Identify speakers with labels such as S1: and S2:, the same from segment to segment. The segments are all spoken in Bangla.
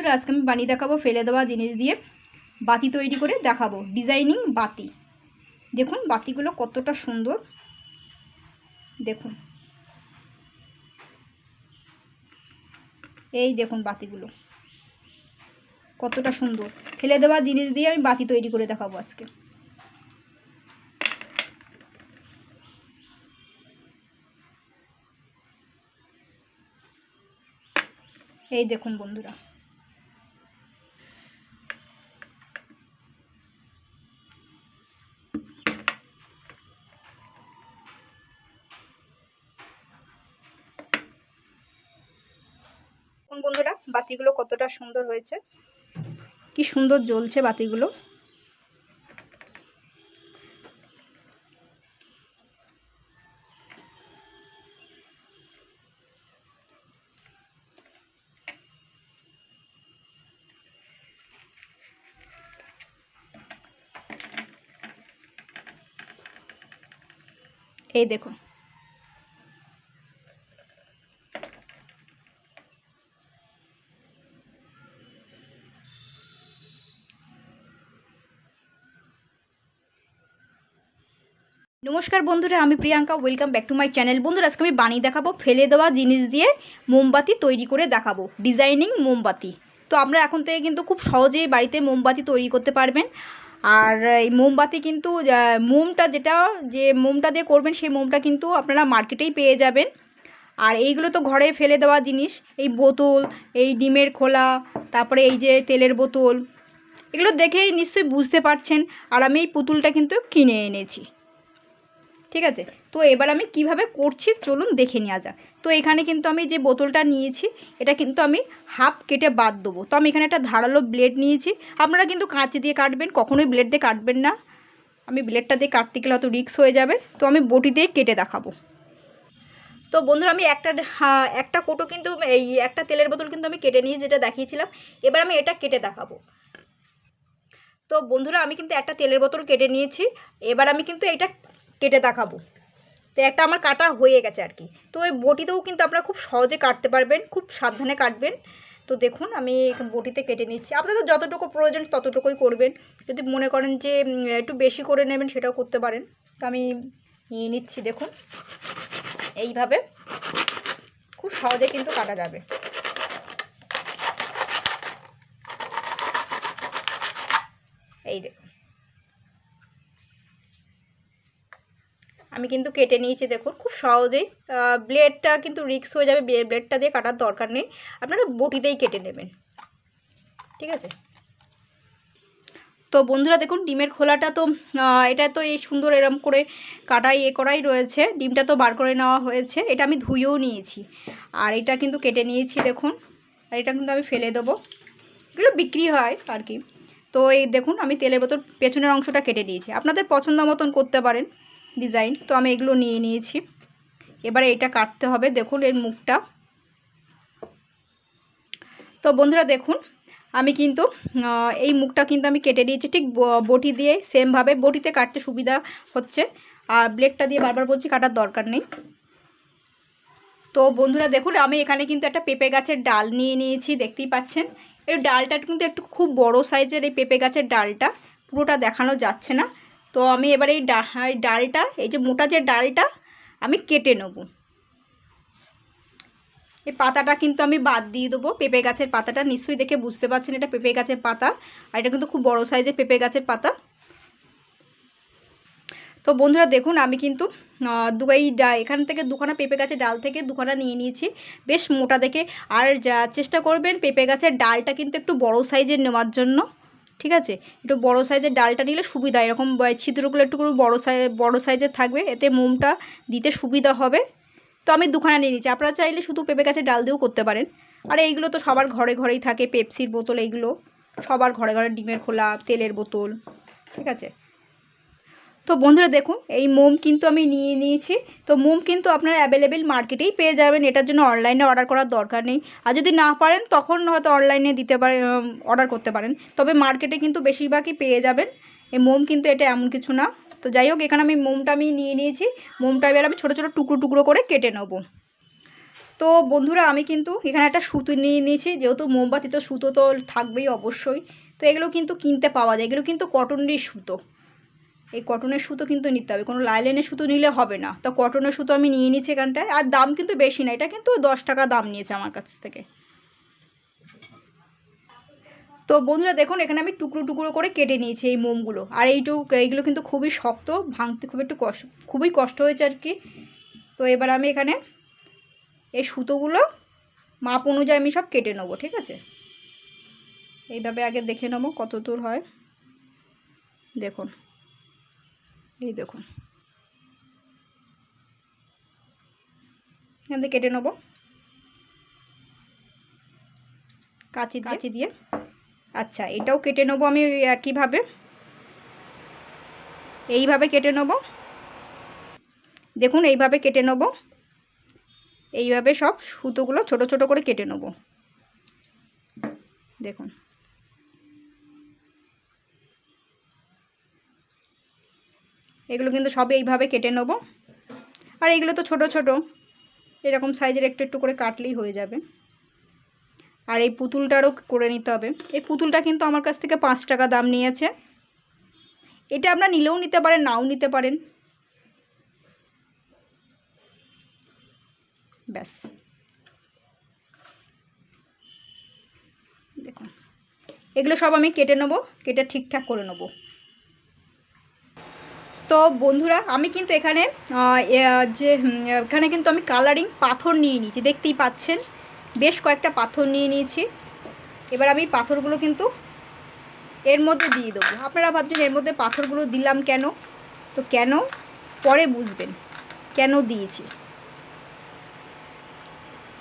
S1: বন্ধুরা আজকে আমি বানিয়ে দেখাবো, ফেলে দেওয়া জিনিস দিয়ে বাতি তৈরি করে দেখাবো। ডিজাইনিং বাতি। দেখুন বাতিগুলো কতটা সুন্দর। দেখুন। এই দেখুন বাতিগুলো। কতটা সুন্দর। ফেলে দেওয়া জিনিস দিয়ে আমি বাতি তৈরি করে দেখাবো আজকে। এই দেখুন বন্ধুরা। বন্ধুরা বাতিগুলো কতটা সুন্দর হয়েছে। কি সুন্দর জ্বলছে বাতিগুলো। এই দেখুন। নমস্কার বন্ধুরা, আমি Priyanka welcome back to my channel বন্ধুরা, আজকে আমি বানিয়ে দেখাবো ফেলে দেওয়া জিনিস দিয়ে মোমবাতি তৈরি করে দেখাবো ডিজাইনিং মোমবাতি। তো আমরা এখন থেকে কিন্তু খুব সহজেই বাড়িতে মোমবাতি তৈরি করতে পারবেন। আর এই মোমবাতি কিন্তু মোমটা যেটা, যে মোমটা দিয়ে করবেন, সেই মোমটা কিন্তু আপনারা মার্কেটেই পেয়ে যাবেন। আর এইগুলো তো ঘরে ফেলে দেওয়া জিনিস, এই বোতল, এই ডিমের খোলা, তারপরে এই যে তেলের বোতল, এগুলো দেখেই নিশ্চয়ই বুঝতে পারছেন। আর আমি এই পুতুলটা কিন্তু কিনে এনেছি। ঠিক আছে? তো এবার আমি কীভাবে করছি চলুন দেখে নেওয়া যাক। তো এখানে কিন্তু আমি যে বোতলটা নিয়েছি, এটা কিন্তু আমি হাফ কেটে বাদ দেবো। তো আমি এখানে একটা ধারালো ব্লেড নিয়েছি। আপনারা কিন্তু কাঁচি দিয়ে কাটবেন, কখনোই ব্লেড দিয়ে কাটবেন না। আমি ব্লেডটা দিয়ে কাটতে গেলে হয়তো রিক্স হয়ে যাবে। তো আমি বটি দিয়ে কেটে দেখাবো। তো বন্ধুরা, আমি একটা একটা কোটো কিন্তু এই একটা তেলের বোতল কিন্তু আমি কেটে নিয়ে যেটা দেখিয়েছিলাম। এবার আমি এটা কেটে দেখাবো। তো বন্ধুরা, আমি কিন্তু একটা তেলের বোতল কেটে নিয়েছি। এবার আমি কিন্তু এটা কেটে দেখাবো। তো একটা আমার কাটা হয়ে গেছে আর কি। তো ওই বটিতেও কিন্তু আপনারা খুব সহজে কাটতে পারবেন, খুব সাবধানে কাটবেন। তো দেখুন, আমি বটিতে কেটে নিচ্ছি। আপনাদের যতটুকু প্রয়োজন ততটুকুই করবেন। যদি মনে করেন যে একটু বেশি করে নেবেন সেটাও করতে পারেন। তো আমি নিয়ে নিচ্ছি, দেখুন। এইভাবে খুব সহজে কিন্তু কাটা যাবে। এই দেখুন। আমি কিন্তু কেটে নিয়েছি, দেখুন, খুব সহজেই। ব্লেডটা কিন্তু রিক্স হয়ে যাবে ব্লেডটা দিয়ে কাটার দরকার নেই। আপনারা বটিতেই কেটে নেবেন। ঠিক আছে? তো বন্ধুরা, দেখুন, ডিমের খোলাটা তো এটা তো এই সুন্দর এরম করে কাটাই, এ করাই রয়েছে। ডিমটা তো বার করে নেওয়া হয়েছে। এটা আমি ধুয়েও নিয়েছি। আর এটা কিন্তু কেটে নিয়েছি, দেখুন। আর এটা কিন্তু আমি ফেলে দেবো। এগুলো বিক্রি হয় আর কি। তো এই দেখুন, আমি তেলের বোতল পেছনের অংশটা কেটে নিয়েছি আপনাদের পছন্দ মতন করতে পারেন। ডিজাইন। তো আমি এগুলো নিয়ে নিয়েছি। এবারে এটা কাটতে হবে। দেখুন, এর মুখটা। তো বন্ধুরা, দেখুন, আমি কিন্তু এই মুখটা কিন্তু আমি কেটে দিয়েছি। ঠিক বটি দিয়ে সেমভাবে। বটিতে কাটতে সুবিধা হচ্ছে। আর ব্লেডটা দিয়ে বারবার বলছি, কাটার দরকার নেই। তো বন্ধুরা, দেখুন, আমি এখানে কিন্তু একটা পেঁপে গাছের ডাল নিয়ে নিয়েছি। দেখতেই পাচ্ছেন? এই ডালটা কিন্তু একটু খুব বড় সাইজের এই পেঁপে গাছের ডালটা। পুরোটা দেখানো যাচ্ছে না। তো আমি এবার এই ডালটা এই যে মোটা যে ডালটা আমি কেটে নেব। এই পাতাটা কিন্তু আমি বাদ দিয়ে দেবো। পেঁপে গাছের পাতাটা নিশ্চয়ই দেখে বুঝতে পারছেন এটা পেঁপে গাছের পাতা আর এটা কিন্তু খুব বড় সাইজের পেঁপে গাছের পাতা। তো বন্ধুরা দেখুন আমি কিন্তু আহ, দু এই ডা এখান থেকে দুখানা পেঁপে গাছের ডাল থেকে দুখানা নিয়ে নিয়েছি। বেশ মোটা দেখে। আর চেষ্টা করবেন পেঁপে গাছের ডালটা কিন্তু একটু বড় সাইজের নেওয়ার জন্য। ঠিক আছে? একটু বড়ো সাইজের ডালটা নিলে সুবিধা। এরকম ছিদ্রগুলো একটু বড় সাইজ বড় সাইজের থাকবে। এতে মোমটা দিতে সুবিধা হবে। তো আমি দুখানা নিয়ে নিচ্ছি। আপনারা চাইলে শুধু পেঁপে গাছের ডাল দিয়েও করতে পারেন। আর এইগুলো তো সবার ঘরে ঘরেই থাকে। পেপসির বোতল এইগুলো সবার ঘরে ঘরে ডিমের খোলা, তেলের বোতল, ঠিক আছে? তো বন্ধুরা দেখুন, এই মোম কিন্তু আমি নিয়ে নিয়েছি। তো মোম কিন্তু আপনারা অ্যাভেলেবেল মার্কেটেই পেয়ে যাবেন। এটার জন্য অনলাইনে অর্ডার করার দরকার নেই। আর যদি না পারেন, তখন হয়তো অনলাইনে দিতে পারেন অর্ডার করতে পারেন। তবে মার্কেটে কিন্তু বেশিরভাগই পেয়ে যাবেন। এই মোম কিন্তু এটা এমন কিছু না। তো যাই হোক, এখানে আমি মোমটা আমি নিয়ে নিয়েছি। মোমটা এবার আমি ছোটো ছোটো টুকরো টুকরো করে কেটে নেব। তো বন্ধুরা, আমি কিন্তু এখানে একটা সুতো নিয়ে নিয়েছি। যেহেতু মোমবাতি তো সুতো তো থাকবেই অবশ্যই। তো এগুলো কিন্তু কিনতে পাওয়া যায়। এগুলো কিন্তু কটনের সুতো। এই কটনের সুতো কিন্তু নিতে হবে। কোনো লাইলেনের সুতো নিলে হবে না। তো কটনের সুতো আমি নিয়ে নিচ্ছি এখানটায়। আর দাম কিন্তু বেশি না। এটা কিন্তু দশ টাকা দাম নিয়েছে আমার কাছ থেকে। তো বন্ধুরা, দেখুন, এখানে আমি টুকরো টুকরো করে কেটে নিয়েছি এই মোমগুলো। আর এইটুক এইগুলো কিন্তু খুবই শক্ত, ভাঙতে খুব একটু কষ্ট খুবই কষ্ট হয়েছে আর কি। তো এবার আমি এখানে এই সুতোগুলো মাপ অনুযায়ী আমি সব কেটে নেব, ঠিক আছে? এইভাবে আগে দেখে নেব কত দূর হয়। দেখুন। এই দেখুন। এখান থেকে কেটে নেব। কাঁচি কাঁচি দিয়ে। আচ্ছা এটাও কেটে নেব আমি একইভাবে। এইভাবে কেটে নেব। দেখুন এইভাবে কেটে নেব। এইভাবে সব সুতোগুলো ছোট ছোট করে কেটে নেব। দেখুন। এগুলো কিন্তু সব এইভাবে কেটে নেব। আর এগুলো তো ছোট ছোট, এরকম সাইজের একটু একটু করে কাটলেই হয়ে যাবে। আর এই পুতুলটারও করে নিতে হবে। এই পুতুলটা কিন্তু আমার কাছ থেকে পাঁচ টাকা দাম নিয়েছে। এটা আপনার নিলেও নিতে পারেন, নাও নিতে পারেন। ব্যাস। দেখুন। এগুলো সব আমি কেটে নেব, কেটে ঠিকঠাক করে নেব। তো বন্ধুরা, আমি কিন্তু এখানে যে এখানে কিন্তু আমি কালারিং পাথর নিয়ে নিয়েছি, দেখতেই পাচ্ছেন। বেশ কয়েকটা পাথর নিয়ে নিয়েছি। এবার আমি পাথরগুলো কিন্তু এর মধ্যে দিয়ে দেবো। আপনারা ভাবছেন এর মধ্যে পাথরগুলো দিলাম কেন? তো কেন? পরে বুঝবেন, কেন দিয়েছি?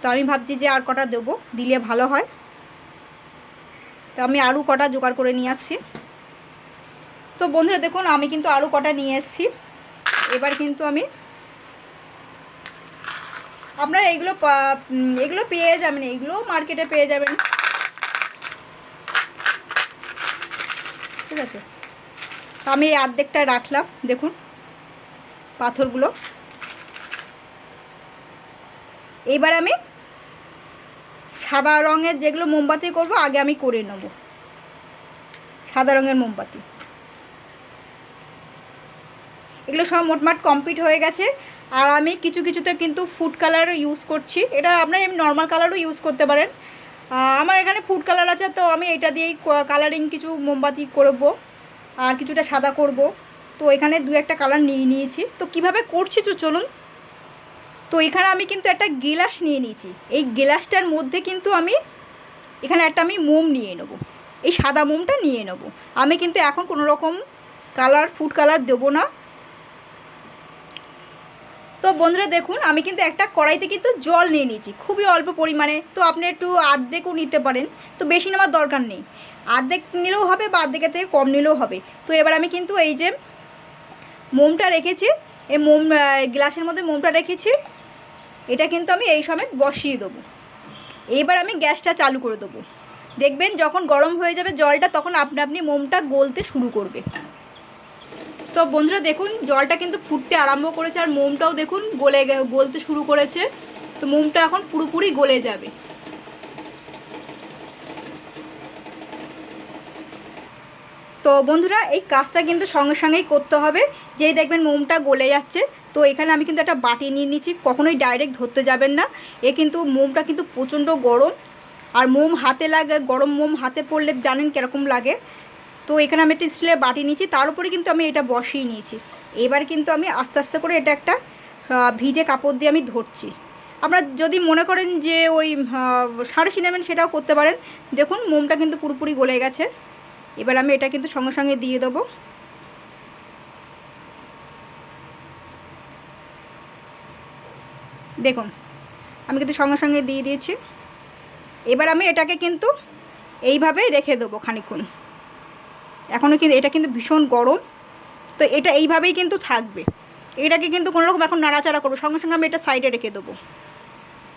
S1: তো আমি ভাবছি যে আর কটা দেবো, দিলে ভালো হয়। তো আমি আরও কটা জোগাড় করে নিয়ে আসছি। তো বন্ধুরা দেখুন, আমি কিন্তু আরও কটা নিয়ে এসেছি। এবার কিন্তু আমি আপনারা এগুলো এগুলো পেয়ে যাবেন, এগুলো মার্কেটে পেয়ে যাবেন। ঠিক আছে? আমি এই অর্ধেকটা রাখলাম, দেখুন পাথরগুলো। এবার আমি সাদা রঙের যেগুলো মোমবাতি করব, আগে আমি করে নেব। সাদা রঙের মোমবাতি। এগুলো সব মোটমাট কমপ্লিট হয়ে গেছে। আর আমি কিছু কিছুতে কিন্তু ফুড কালার ইউজ করছি। এটা আপনার এমনি নর্মাল কালারও ইউজ করতে পারেন। আমার এখানে ফুড কালার আছে, তো আমি এটা দিয়েই কালারিং কিছু মোমবাতি করব। আর কিছুটা সাদা করব। তো এখানে দু একটা কালার নিয়ে নিয়েছি। তো কীভাবে করছি তো চলুন। তো এখানে আমি কিন্তু একটা গিলাস নিয়ে নিয়েছি। এই গিলাসটার মধ্যে কিন্তু আমি এখানে একটা আমি মোম নিয়ে নেব। এই সাদা মোমটা নিয়ে নেব। আমি কিন্তু এখন কোনো রকম কালার ফুড কালার দেবো না। তো বন্ধুরা দেখুন, আমি কিন্তু একটা কড়াইতে কিন্তু জল নিয়ে নিয়েছি, খুবই অল্প পরিমাণে। তো আপনি একটু আর্ধেকও নিতে পারেন, তো বেশি নেওয়ার দরকার নেই। আর্ধেক নিলেও হবে বা আর্ধেকের থেকে কম নিলেও হবে। তো এবার আমি কিন্তু এই যে মোমটা রেখেছি এই মোম গ্লাসের মধ্যে মোমটা রেখেছি, এটা কিন্তু আমি এই সময় বসিয়ে দেবো। এবার আমি গ্যাসটা চালু করে দেবো। দেখবেন যখন গরম হয়ে যাবে জলটা, তখন আপনি আপনি মোমটা গলতে শুরু করবে। তো বন্ধুরা দেখুন, জলটা কিন্তু ফুটতে আরম্ভ করেছে আর মোমটাও দেখুন গলে গলতে শুরু করেছে। তো মোমটা এখন পুরোপুরি গলে যাবে। তো বন্ধুরা, এই কাজটা কিন্তু সঙ্গে সঙ্গেই করতে হবে। যেই দেখবেন মোমটা গলে যাচ্ছে, তো এখানে আমি কিন্তু একটা বাটি নিয়ে নিচ্ছি, কখনোই ডাইরেক্ট ধরতে যাবেন না। এ কিন্তু মোমটা কিন্তু প্রচণ্ড গরম, আর মোম হাতে লাগে, গরম মোম হাতে পড়লে জানেন কীরকম লাগে। তো এখানে আমি একটা স্টিলের বাটি নিয়েছি, তার উপরে কিন্তু আমি এটা বসিয়ে নিয়েছি। এবার কিন্তু আমি আস্তে আস্তে করে এটা একটা ভিজে কাপড় দিয়ে আমি ধরছি। আপনারা যদি মনে করেন যে ওই সাড়ে নেবেন সেটাও করতে পারেন। দেখুন, মোমটা কিন্তু পুরোপুরি গলে গেছে। এবার আমি এটা কিন্তু সঙ্গে সঙ্গে দিয়ে দেবো। দেখুন, আমি কিন্তু সঙ্গে সঙ্গে দিয়ে দিয়েছি। এবার আমি এটাকে কিন্তু এইভাবে রেখে দেবো খানিক্ষণ এখনও কিন্তু, এটা কিন্তু ভীষণ গরম। তো এটা এইভাবেই কিন্তু থাকবে। এটাকে কিন্তু কোনো রকম এখন নাড়াচাড়া করব। সঙ্গে সঙ্গে আমি এটা সাইডে রেখে দেবো।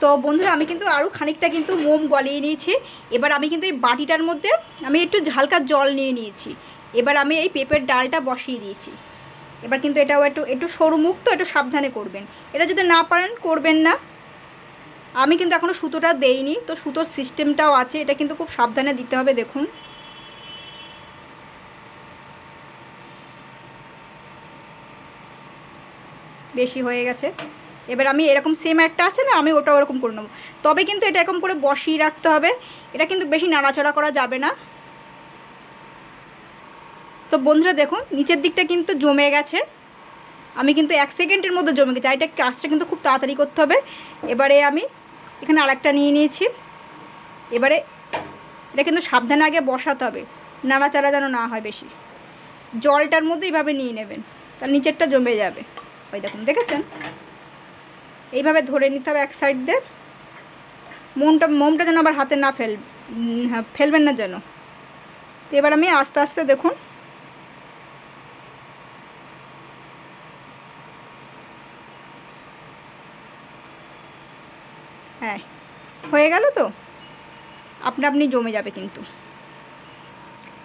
S1: তো বন্ধুরা, আমি কিন্তু আরও খানিকটা কিন্তু মোম গলিয়ে নিয়েছি। এবার আমি কিন্তু এই বাটিটার মধ্যে আমি একটু হালকা জল নিয়ে নিয়েছি। এবার আমি এই পেঁপের ডালটা বসিয়ে দিয়েছি। এবার কিন্তু এটাও একটু একটু সরু মুখ তো একটু সাবধানে করবেন। এটা যদি না পারেন, করবেন না। আমি কিন্তু এখনও সুতোটা দেইনি। তো সুতোর সিস্টেমটাও আছে। এটা কিন্তু খুব সাবধানে দিতে হবে, দেখুন। বেশি হয়ে গেছে। এবার আমি এরকম সেম একটা আছে না, আমি ওটা ওরকম করে নেব। তবে কিন্তু এটা এরকম করে বসিয়ে রাখতে হবে। এটা কিন্তু বেশি নাড়াচড়া করা যাবে না। তো বন্ধুরা দেখুন, নিচের দিকটা কিন্তু জমে গেছে। আমি কিন্তু এক সেকেন্ডের মধ্যে জমে গেছে। আর এটা কাজটা কিন্তু খুব তাড়াতাড়ি করতে হবে। এবারে আমি এখানে আরেকটা নিয়ে নিয়েছি। এবারে এটা কিন্তু সাবধানে আগে বসাতে হবে। নাড়াচাড়া যেন না হয় বেশি। জলটার মধ্যে এইভাবে নিয়ে নেবেন। তার নিচেরটা জমে যাবে। ওই দেখুন, দেখেছেন? এইভাবে ধরে নিতে হবে এক সাইড দিয়ে। মোমটা মোমটা যেন আবার হাতে না ফেল হ্যাঁ ফেলবেন না যেন। তো এবার আমি আস্তে আস্তে দেখুন। হ্যাঁ হয়ে গেল তো? আপনা আপনি জমে যাবে কিন্তু।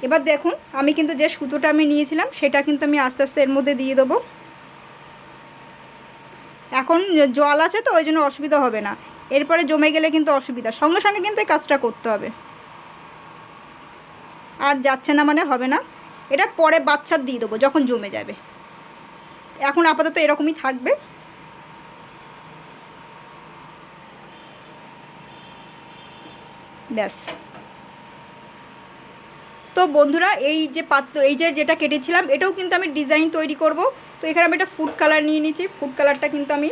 S1: এবার দেখুন, আমি কিন্তু যে সুতোটা আমি নিয়েছিলাম, সেটা কিন্তু আমি আস্তে আস্তে এর মধ্যে দিয়ে দেবো। এখন জল আছে তো, ওই জন্য অসুবিধা হবে না। এরপরে জমে গেলে কিন্তু অসুবিধা। সঙ্গে সঙ্গে কিন্তু এই কাজটা করতে হবে। আর যাচ্ছে না মানে হবে না। এটা পরে বাচ্চার দিয়ে দেবো, যখন জমে যাবে। এখন আপাতত এরকমই থাকবে। ব্যাস। তো বন্ধুরা এই যে পাত্র এই যে যেটা কেটেছিলাম এটাও কিন্তু আমি ডিজাইন তৈরি করব। তো এখানে আমি একটা ফুড কালার নিয়ে নিয়েছি ফুড কালারটা কিন্তু আমি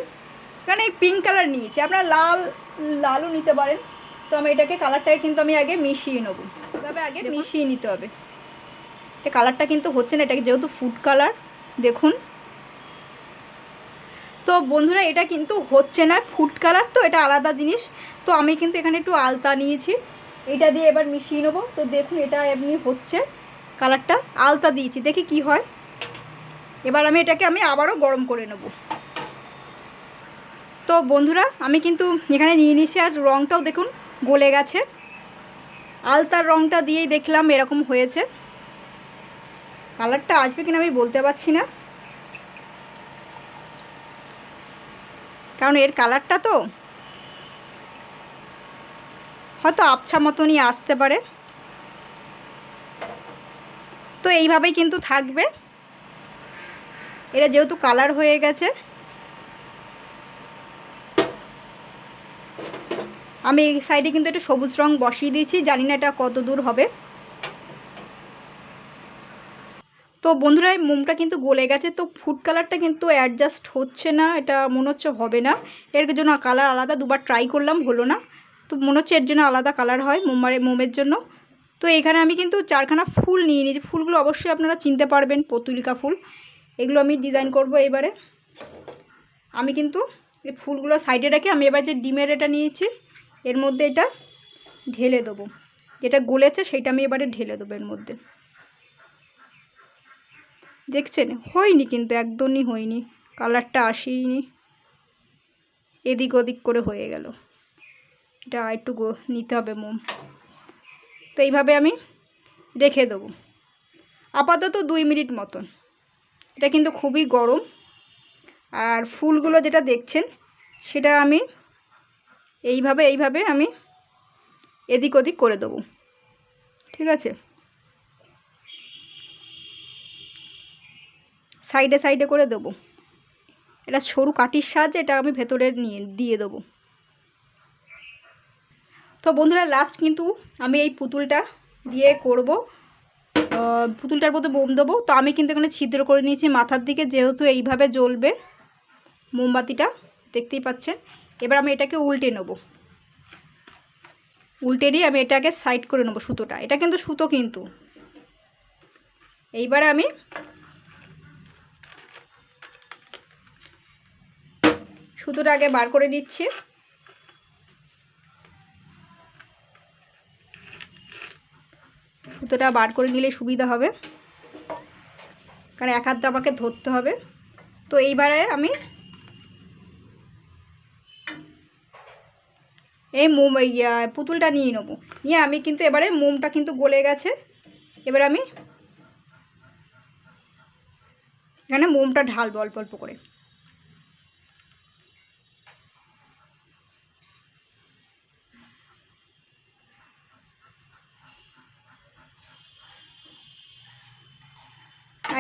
S1: এখানে পিঙ্ক কালার নিয়েছি। আপনারা লাল লালও নিতে পারেন। তো আমি এটাকে কালারটাকে কিন্তু আমি আগে মিশিয়ে নেব। এভাবে আগে মিশিয়ে নিতে হবে। এটা কালারটা কিন্তু হচ্ছে না এটাকে যেহেতু ফুড কালার দেখুন। তো বন্ধুরা এটা কিন্তু হচ্ছে না ফুড কালার তো এটা আলাদা জিনিস। তো আমি কিন্তু এখানে একটু আলতা নিয়েছি। এটা দিয়ে এবার মিশিয়ে নেব। তো দেখুন, এটা এমনি হচ্ছে কালারটা। আলতা দিয়েছি, দেখি কি হয়। এবার আমি এটাকে আমি আবারও গরম করে নেব। তো বন্ধুরা, আমি কিন্তু এখানে নিয়ে নিয়েছি, আর রঙটাও দেখুন গলে গেছে। আলতার রঙটা দিয়েই দেখলাম এরকম হয়েছে। কালারটা আসবে কিনা আমি বলতে পারছি না। কারণ এর কালারটা তো হয়তো আবছা মতনই আসতে পারে। তো এইভাবেই কিন্তু থাকবে। এটা যেহেতু কালার হয়ে গেছে। আমি এই সাইডে কিন্তু একটু সবুজ রং বসিয়ে দিয়েছি, জানি না এটা কত দূর হবে। তো বন্ধুরা, এই মোমটা কিন্তু গলে গেছে, তো ফুড কালারটা কিন্তু অ্যাডজাস্ট হচ্ছে না, এটা মনে হচ্ছে হবে না। এর জন্য কালার আলাদা, দুবার ট্রাই করলাম, হলো না। তো মনে হচ্ছে এর জন্য আলাদা কালার হয় মোমারে মোমের জন্য। তো এখানে আমি কিন্তু চারখানা ফুল নিয়ে নিয়েছি। ফুলগুলো অবশ্যই আপনারা চিনতে পারবেন, পতুলিকা ফুল। এগুলো আমি ডিজাইন করব এবারে। আমি কিন্তু এই ফুলগুলো সাইডে রেখে আমি এবার যে ডিমের এটা নিয়েছি, এর মধ্যে এটা ঢেলে দেবো। যেটা গলেছে সেটা আমি এবারে ঢেলে দেবো এর মধ্যে। দেখছেন? হয়নি কিন্তু, একদমই হয়নি। কালারটা আসেইনি। এদিক ওদিক করে হয়ে গেল। এটা একটু নিতে হবে মোম। তো এইভাবে আমি রেখে দেবো। আপাতত দুই মিনিট মতন। এটা কিন্তু খুবই গরম। আর ফুলগুলো যেটা দেখছেন, সেটা আমি এইভাবে এইভাবে আমি এদিক ওদিক করে দেবো। ঠিক আছে? সাইডে সাইডে করে দেবো। এটা সরু কাঠির সাহায্যে এটা আমি ভেতরে নিয়ে, দিয়ে দেবো। তো বন্ধুরা লাস্ট কিন্তু আমি এই পুতুলটা দিয়ে করব। পুতুলটার মধ্যে মোম দেবো। তো আমি কিন্তু এখানে ছিদ্র করে নিয়েছি মাথার দিকে, যেহেতু এইভাবে জ্বলবে মোমবাতিটা, দেখতেই পাচ্ছেন। এবার আমি এটাকে উল্টে নেব। উল্টে নিয়ে আমি এটাকে সাইড করে নেব সুতোটা। এটা কিন্তু সুতো কিন্তু। এইবারে আমি সুতোটা আগে বার করে নিচ্ছি। সুতোটা বার করে নিলে সুবিধা হবে। কারণ এক হাত আমাকে ধরতে হবে। তো এইবারে আমি এই মোম ইয়া পুতুলটা নিয়ে নেব। নিয়ে আমি কিন্তু এবারে মোমটা কিন্তু গলে গেছে। এবার আমি এখানে মোমটা ঢালবো অল্প অল্প করে।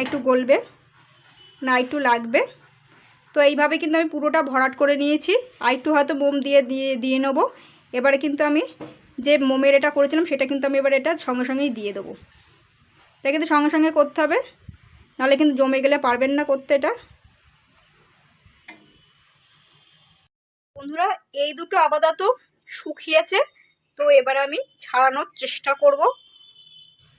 S1: একটু গলবে, না একটু লাগবে। তো এইভাবে কিন্তু আমি পুরোটা ভরাট করে নিয়েছি। আর একটু হয়তো মোম দিয়ে দিয়ে দিয়ে নেব। এবারে কিন্তু আমি যে মোমের এটা করেছিলাম, সেটা কিন্তু আমি এবার এটা সঙ্গে সঙ্গেই দিয়ে দেবো। এটা কিন্তু সঙ্গে সঙ্গে করতে হবে। নাহলে কিন্তু জমে গেলে পারবেন না করতে এটা। বন্ধুরা, এই দুটো আপাতত শুকিয়েছে। তো এবার আমি ছাড়ানোর চেষ্টা করব।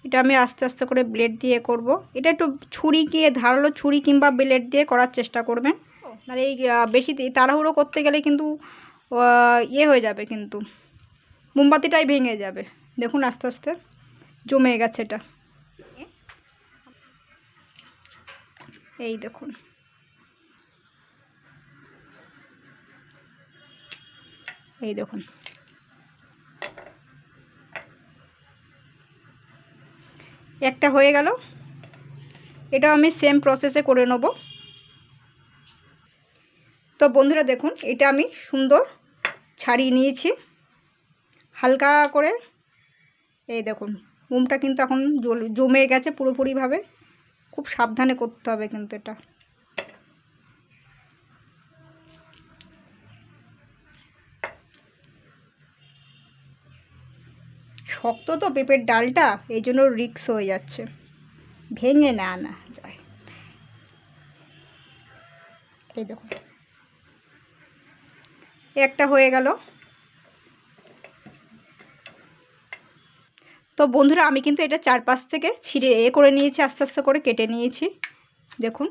S1: এটা আমি আস্তে আস্তে করে ব্লেড দিয়ে করব। এটা একটু ছুরি গিয়ে ধারালো ছুরি কিংবা ব্লেড দিয়ে করার চেষ্টা করবেন। নাহলে এই বেশি তাড়াহুড়ো করতে গেলে কিন্তু ইয়ে হয়ে যাবে কিন্তু। মোমবাতিটাই ভেঙে যাবে। দেখুন আস্তে আস্তে জমে গেছে এটা। এই দেখুন। এই দেখুন। একটা হয়ে গেল। এটা আমি সেম প্রসেসে করে নেব। তো বন্ধুরা দেখুন, এটা আমি সুন্দর ছাড়িয়ে নিয়েছি। হালকা করে, এই দেখুন, মোমটা কিন্তু এখন জমে গেছে পুরোপুরিভাবে। খুব সাবধানে করতে হবে কিন্তু এটা। শক্ত তো পেঁপের ডালটা, এই জন্য রিক্স হয়ে যাচ্ছে। ভেঙে না না, যায়। এই দেখুন। একটা হয়ে গেল। তো বন্ধুরা, আমি কিন্তু এটা চারপাশ থেকে ছিঁড়ে এ করে নিয়েছি, আস্তে আস্তে করে কেটে নিয়েছি। দেখুন।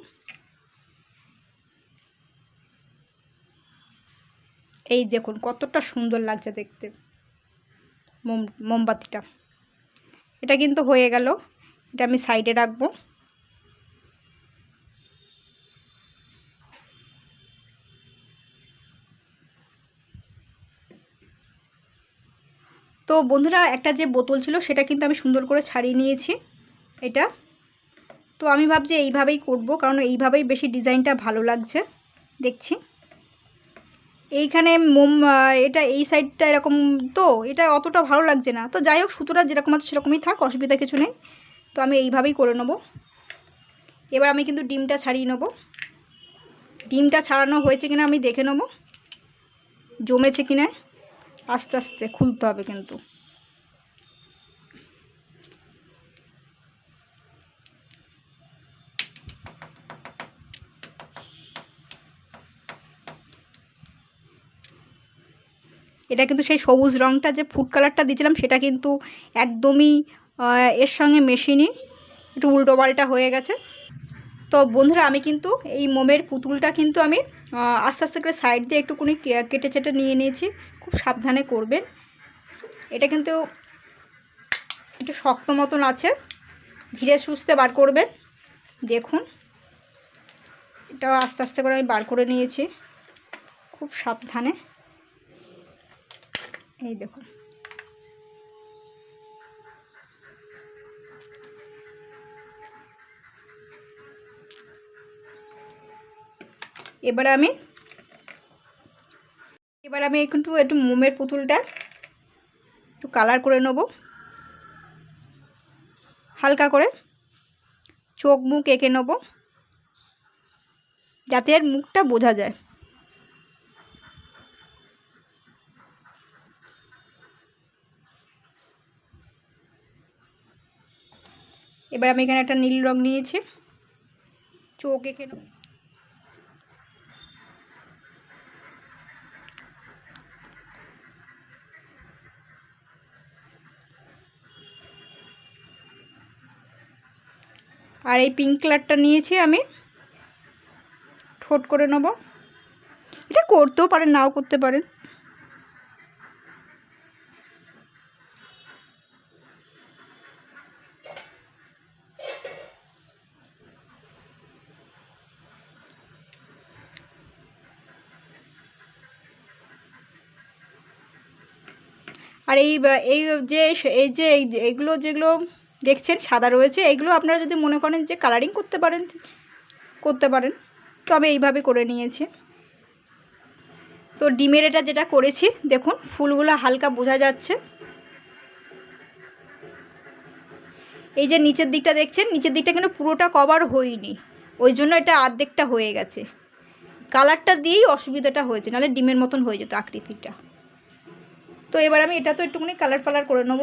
S1: এই দেখুন, কতটা সুন্দর লাগছে দেখতে। মোম, মোমবাতিটা। এটা কিন্তু হয়ে গেল। এটা আমি সাইডে রাখব। তো বন্ধুরা, একটা যে বোতল ছিল, সেটা কিন্তু আমি সুন্দর করে ছাড়িয়ে নিয়েছি। এটা। তো আমি ভাবছি এইভাবেই করব, কারণ এইভাবেই বেশি ডিজাইনটা ভালো লাগছে। দেখছি। এইখানে মোম এটা এই সাইডটা এরকম তো, এটা অতটা ভালো লাগছে না। তো যাই হোক, সুতোটা যেরকম আছে সেরকমই থাক, অসুবিধা কিছু নেই। তো আমি এইভাবেই করে নেব। এবার আমি কিন্তু ডিমটা ছাড়িয়ে নেব। ডিমটা ছাড়ানো হয়েছে কিনা আমি দেখে নেব। জমেছে কিনা, আস্তে আস্তে খুলতে হবে কিন্তু। এটা কিন্তু সেই সবুজ রঙটা যে ফুড কালারটা দিয়েছিলাম, সেটা কিন্তু একদমই এর সঙ্গে মেশিনি। একটু উল্টো পাল্টা হয়ে গেছে। তো বন্ধুরা, আমি কিন্তু এই মোমের পুতুলটা কিন্তু আমি আস্তে আস্তে করে সাইড দিয়ে একটুখানি কে- কেটে চেটে নিয়ে নিয়েছি। খুব সাবধানে করবেন। এটা কিন্তু একটু শক্ত মতন আছে। ধীরে সুস্থে বার করবেন। দেখুন। এটাও আস্তে আস্তে করে আমি বার করে নিয়েছি। খুব সাবধানে। এই দেখুন এবার আমি এবার আমি একটু একটু মোমের পুতুলটা একটু কালার করে নেব। হালকা করে চোখ মুখ এঁকে নেব। যাতে এর মুখটা বোঝা যায়। এবার আমি এখানে একটা নীল রং নিয়েছি। চোখ এঁকে নেব। আর এই পিঙ্ক কালারটা নিয়েছি আমি। ঠোঁট করে নেব। এটা করতেও পারেন, নাও করতে পারেন। আর এই এই যে এই যে, এই যে- এইগুলো যেগুলো দেখছেন, সাদা রয়েছে এইগুলো আপনারা যদি মনে করেন যে কালারিং করতে পারেন করতে পারেন, তো আমি এইভাবে করে নিয়েছি। তো ডিমের এটা যেটা করেছি, দেখুন, ফুলগুলো হালকা বোঝা যাচ্ছে। এই যে নিচের দিকটা দেখছেন, নিচের দিকটা কিন্তু পুরোটা কভার হয়নি। ওই জন্য এটা আর্ধেকটা হয়ে গেছে। কালারটা দিয়েই অসুবিধাটা হয়েছে, নাহলে ডিমের মতন হয়ে যেত আকৃতিটা। তো এবার আমি এটা তো একটুখানি কালার ফালার করে নেব।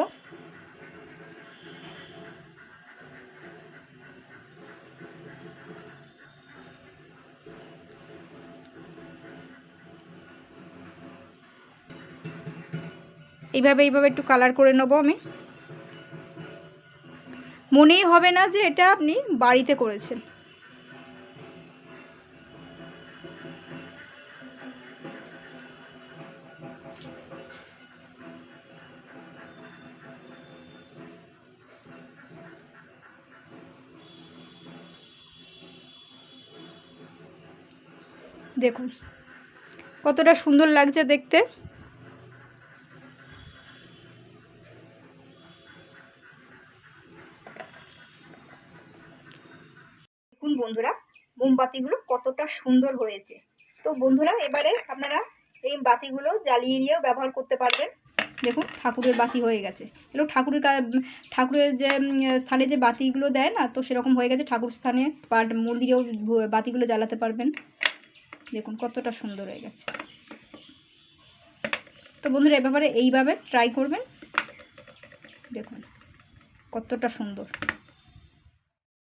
S1: এইভাবে এইভাবে একটু কালার করে নেব আমি। মনেই হবে না যে এটা আপনি বাড়িতে করেছেন। দেখুন, কতটা সুন্দর লাগছে দেখতে। দেখুন বন্ধুরা, মোমবাতিগুলো কতটা সুন্দর হয়েছে। তো বন্ধুরা, এবারে আপনারা এই বাতিগুলো জ্বালিয়ে নিয়েও ব্যবহার করতে পারবেন। দেখুন, ঠাকুরের বাতি হয়ে গেছে। এগুলো ঠাকুরের ঠাকুরের যে স্থানে যে বাতিগুলো দেয় না, তো সেরকম হয়ে গেছে। ঠাকুর স্থানে বা মন্দিরেও বাতিগুলো জ্বালাতে পারবেন। দেখুন কতটা সুন্দর হয়ে গেছে। তো বন্ধুরা, এ ব্যাপারে এইভাবে ট্রাই করবেন। দেখুন কতটা সুন্দর।